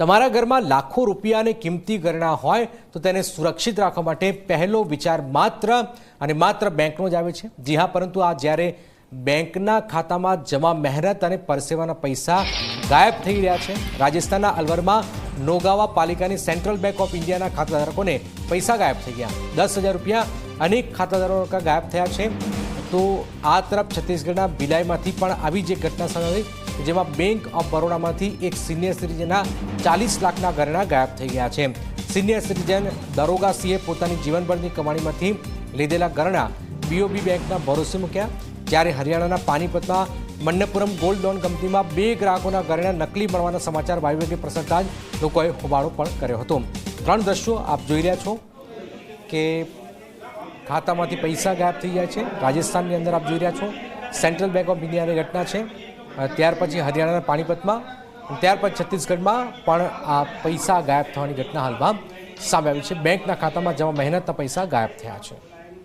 તમારા ઘરમાં લાખો રૂપિયાને કિંમતી ગરણા હોય તો તેને સુરક્ષિત રાખવા માટે પહેલો વિચાર માત્ર અને માત્ર બેંકનો જ આવે છે. જી હા, પરંતુ આ જ્યારે બેંકના ખાતામાં જમા મહેનત અને પરસેવાના પૈસા ગાયબ થઈ રહ્યા છે, રાજસ્થાનના અલવરમાં નોગાવા પાલિકાની સેન્ટ્રલ બેંક ઓફ ઇન્ડિયાના ખાતાધારકોને પૈસા ગાયબ થઈ ગયા. દસ હજાર રૂપિયા અનેક ખાતાધારકો ગાયબ થયા છે. તો આ તરફ છત્તીસગઢના ભિલાઈમાંથી પણ આવી જે ઘટના સામે જેમાં બેંક ઓફ બરોડામાંથી એક સિનિયર સિટીઝનના ચાલીસ લાખના ઘરેણા ગાયબ થઈ ગયા છે. સિનિયર સિટીઝન દરોગા સિંહે પોતાની જીવનભરની કમાણીમાંથી લીધેલા ઘરેણા બીઓબી બેંકના ભરોસે મૂક્યા, જ્યારે હરિયાણાના પાનીપતમાં મન્નપુરમ ગોલ્ડ લોન કંપનીમાં બે ગ્રાહકોના ઘરેણા નકલી મળવાના સમાચાર વાયુવેગે પ્રસરતા જ લોકોએ હોબાળો પણ કર્યો હતો. ત્રણ દ્રશ્યો આપ જોઈ રહ્યા છો કે ખાતામાંથી પૈસા ગાયબ થઈ જાય છે. રાજસ્થાનની અંદર આપ જોઈ રહ્યા છો સેન્ટ્રલ બેંક ઓફ ઇન્ડિયાની ઘટના છે. ત્યાર પછી હરિયાણાના પાણીપતમાં, ત્યાર પછી છત્તીસગઢમાં પણ આ પૈસા ગાયબ થવાની ઘટના હાલમાં સામે આવી છે. બેંકના ખાતામાં જમા મહેનતના પૈસા ગાયબ થયા છે.